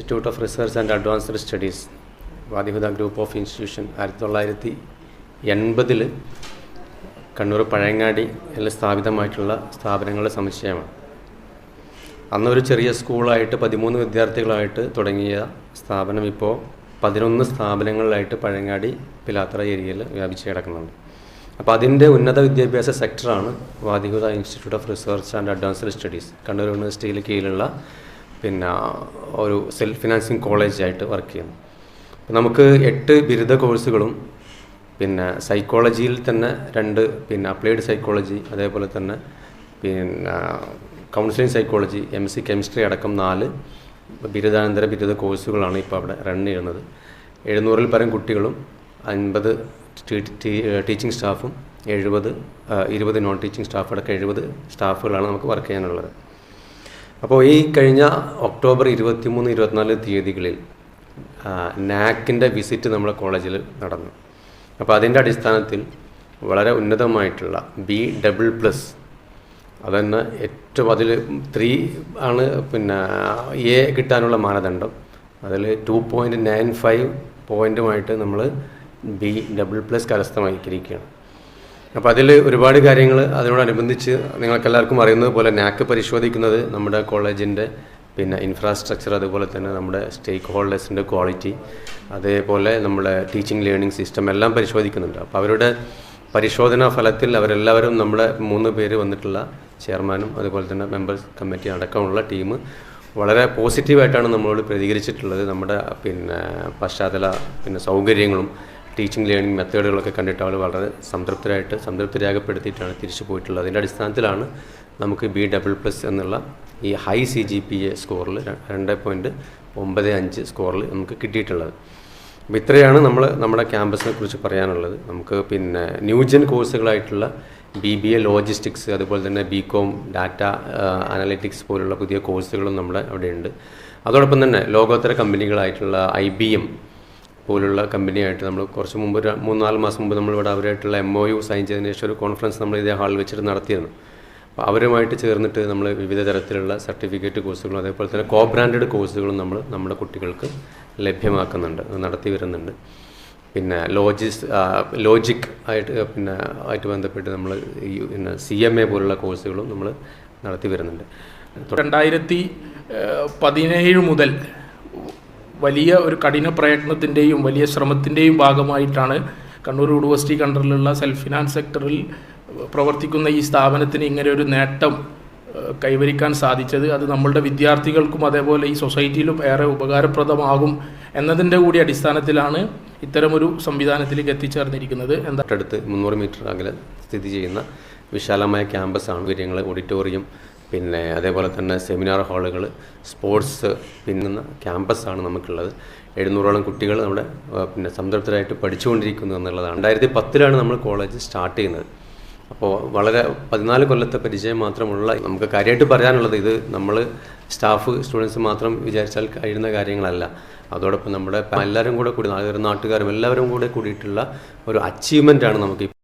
Institute of research and advanced studies Wadihuda group of institution ആയിരത്തി തൊള്ളായിരത്തി എൺപതിൽ കണ്ണൂർ പഴയങ്ങാടിയിൽ സ്ഥാപിതമായിട്ടുള്ള സ്ഥാപനങ്ങളുടെ സമുച്ചയമാണ്. അന്നൊരു ചെറിയ സ്കൂളായിട്ട് പതിമൂന്ന് വിദ്യാർത്ഥികളായിട്ട് തുടങ്ങിയ സ്ഥാപനം ഇപ്പോൾ പതിനൊന്ന് സ്ഥാപനങ്ങളിലായിട്ട് പഴയങ്ങാടി പിലാത്ര ഏരിയയിൽ വ്യാപിച്ച് കിടക്കുന്നുണ്ട്. അപ്പോൾ അതിന്റെ ഉന്നത വിദ്യാഭ്യാസ സെക്ടറാണ് വാദികുത institute of research and advanced studies Kannur യൂണിവേഴ്സിറ്റിയിൽ കീഴിലുള്ള പിന്നെ ഒരു സെൽഫ് ഫിനാൻസിങ് കോളേജായിട്ട് വർക്ക് ചെയ്യുന്നു. അപ്പം നമുക്ക് എട്ട് ബിരുദ കോഴ്സുകളും പിന്നെ സൈക്കോളജിയിൽ തന്നെ രണ്ട് പിന്നെ അപ്ലൈഡ് സൈക്കോളജി അതേപോലെ തന്നെ പിന്നെ counselling psychology M C chemistry അടക്കം നാല് ബിരുദാനന്തര ബിരുദ കോഴ്സുകളാണ് ഇപ്പോൾ അവിടെ റൺ ചെയ്യുന്നത്. എഴുന്നൂറിൽ പരം കുട്ടികളും അൻപത് ടീച്ചിങ് സ്റ്റാഫും എഴുപത് ഇരുപത് നോൺ ടീച്ചിങ് സ്റ്റാഫ് അടക്കം എഴുപത് സ്റ്റാഫുകളാണ് നമുക്ക് വർക്ക് ചെയ്യാനുള്ളത്. അപ്പോൾ ഈ കഴിഞ്ഞ ഒക്ടോബർ ഇരുപത്തിമൂന്ന് ഇരുപത്തിനാല് തീയതികളിൽ നാക്കിന്റെ വിസിറ്റ് നമ്മുടെ കോളേജിൽ നടന്നു. അപ്പോൾ അതിന്റെ അടിസ്ഥാനത്തിൽ വളരെ ഉന്നതമായിട്ടുള്ള ബി ഡബിൾ പ്ലസ് അതന്നെ ഏറ്റവും അതിൽ ത്രീ ആണ് പിന്നെ എ കിട്ടാനുള്ള മാനദണ്ഡം. അതിൽ ടു പോയിന്റ് നയൻ ഫൈവ് പോയിന്റുമായിട്ട് നമ്മൾ ബി ഡബിൾ പ്ലസ് കരസ്ഥമാക്കിയിരിക്കുകയാണ്. അപ്പോൾ അതിൽ ഒരുപാട് കാര്യങ്ങൾ അതിനോടനുബന്ധിച്ച് നിങ്ങൾക്കെല്ലാവർക്കും അറിയുന്നത് പോലെ നാക്ക് പരിശോധിക്കുന്നത് നമ്മുടെ കോളേജിന്റെ പിന്നെ ഇൻഫ്രാസ്ട്രക്ചർ അതുപോലെ തന്നെ നമ്മുടെ സ്റ്റേക്ക് ഹോൾഡേഴ്സിന്റെ ക്വാളിറ്റി അതേപോലെ നമ്മുടെ ടീച്ചിങ് ലേണിംഗ് സിസ്റ്റം എല്ലാം പരിശോധിക്കുന്നുണ്ട്. അപ്പോൾ അവരുടെ പരിശോധനാ ഫലത്തിൽ അവരെല്ലാവരും നമ്മുടെ മൂന്ന് പേര് വന്നിട്ടുള്ള ചെയർമാനും അതുപോലെ തന്നെ മെമ്പേഴ്സ് കമ്മിറ്റി അടക്കമുള്ള ടീം വളരെ പോസിറ്റീവായിട്ടാണ് നമ്മളോട് പ്രതികരിച്ചിട്ടുള്ളത്. നമ്മുടെ പിന്നെ പശ്ചാത്തല പിന്നെ സൗകര്യങ്ങളും ടീച്ചിങ് ലേണിംഗ് മെത്തേഡുകളൊക്കെ കണ്ടിട്ട് അവർ വളരെ സംതൃപ്തരായിട്ട് സംതൃപ്തി രേഖപ്പെടുത്തിയിട്ടാണ് തിരിച്ചു പോയിട്ടുള്ളത്. അതിന്റെ അടിസ്ഥാനത്തിലാണ് നമുക്ക് ബി ഡബിൾ പ്ലസ് എന്നുള്ള ഈ high C G P A സ്കോറിൽ രണ്ട് പോയിന്റ് ഒമ്പത് അഞ്ച് സ്കോറിൽ നമുക്ക് കിട്ടിയിട്ടുള്ളത്. അപ്പോൾ ഇത്രയാണ് നമ്മൾ നമ്മുടെ ക്യാമ്പസിനെ കുറിച്ച് പറയാനുള്ളത്. നമുക്ക് പിന്നെ ന്യൂജൻ കോഴ്സുകളായിട്ടുള്ള ബി ബി എ ലോജിസ്റ്റിക്സ് അതുപോലെ തന്നെ ബി കോം ഡാറ്റ അനാലിറ്റിക്സ് പോലുള്ള പുതിയ കോഴ്സുകളും നമ്മുടെ അവിടെയുണ്ട്. അതോടൊപ്പം തന്നെ ലോകോത്തര കമ്പനികളായിട്ടുള്ള ഐ ബി എം പോലുള്ള കമ്പനിയായിട്ട് നമ്മൾ കുറച്ച് മുമ്പ് ഒരു മൂന്നാൽ മാസം മുമ്പ് നമ്മളിവിടെ അവരായിട്ടുള്ള എം ഒ യു സൈൻ ചെയ്തതിന് ശേഷം ഒരു കോൺഫറൻസ് നമ്മൾ ഇതേ ഹാളിൽ വെച്ചിട്ട് നടത്തിയിരുന്നു. അപ്പോൾ അവരുമായിട്ട് ചേർന്നിട്ട് നമ്മൾ വിവിധ തരത്തിലുള്ള സർട്ടിഫിക്കറ്റ് കോഴ്സുകളും അതേപോലെ തന്നെ കോ ബ്രാൻഡഡ് കോഴ്സുകളും നമ്മൾ നമ്മുടെ കുട്ടികൾക്ക് ലഭ്യമാക്കുന്നുണ്ട് നടത്തി വരുന്നുണ്ട്. പിന്നെ ലോജിസ് ലോജിക് ആയിട്ട് പിന്നെ ആയിട്ട് ബന്ധപ്പെട്ട് നമ്മൾ ഈ പിന്നെ സി എം എ പോലുള്ള കോഴ്സുകളും നമ്മൾ നടത്തി വരുന്നുണ്ട്. രണ്ടായിരത്തി പതിനേഴ് മുതൽ വലിയ ഒരു കഠിന പ്രയത്നത്തിന്റെയും വലിയ ശ്രമത്തിന്റെയും ഭാഗമായിട്ടാണ് കണ്ണൂർ യൂണിവേഴ്സിറ്റി കണ്ടറിലുള്ള സെൽഫ് ഫിനാൻസ് സെക്ടറിൽ പ്രവർത്തിക്കുന്ന ഈ സ്ഥാപനത്തിന് ഇങ്ങനെ ഒരു നേട്ടം കൈവരിക്കാൻ സാധിച്ചത്. അത് നമ്മളുടെ വിദ്യാർത്ഥികൾക്കും അതേപോലെ ഈ സൊസൈറ്റിയിലും ഏറെ ഉപകാരപ്രദമാകും എന്നതിന്റെ കൂടി അടിസ്ഥാനത്തിലാണ് ഇത്തരമൊരു സംവിധാനത്തിലേക്ക് എത്തിച്ചേർന്നിരിക്കുന്നത്. എന്താ അടുത്ത് മുന്നൂറ് മീറ്റർ അകലെ സ്ഥിതി ചെയ്യുന്ന വിശാലമായ ക്യാമ്പസാണ് സൗകര്യങ്ങൾ ഓഡിറ്റോറിയം പിന്നെ അതേപോലെ തന്നെ സെമിനാർ ഹാളുകൾ സ്പോർട്സ് പിന്നുന്ന ക്യാമ്പസാണ് നമുക്കുള്ളത്. എഴുന്നൂറോളം കുട്ടികൾ നമ്മുടെ പിന്നെ സംതൃപ്തരായിട്ട് പഠിച്ചുകൊണ്ടിരിക്കുന്നു എന്നുള്ളതാണ്. രണ്ടായിരത്തി പത്തിലാണ് നമ്മൾ കോളേജ് സ്റ്റാർട്ട് ചെയ്യുന്നത്. അപ്പോൾ വളരെ പതിനാല് കൊല്ലത്തെ പരിചയം മാത്രമുള്ള നമുക്ക് കാര്യമായിട്ട് പറയാനുള്ളത് ഇത് നമ്മൾ സ്റ്റാഫ് സ്റ്റുഡൻസ് മാത്രം വിചാരിച്ചാൽ കഴിയുന്ന കാര്യങ്ങളല്ല. അതോടൊപ്പം നമ്മുടെ എല്ലാവരും കൂടെ കൂടി നാട്ടുകാരും എല്ലാവരും കൂടെ കൂടിയിട്ടുള്ള ഒരു അച്ചീവ്മെന്റ് ആണ് നമുക്ക്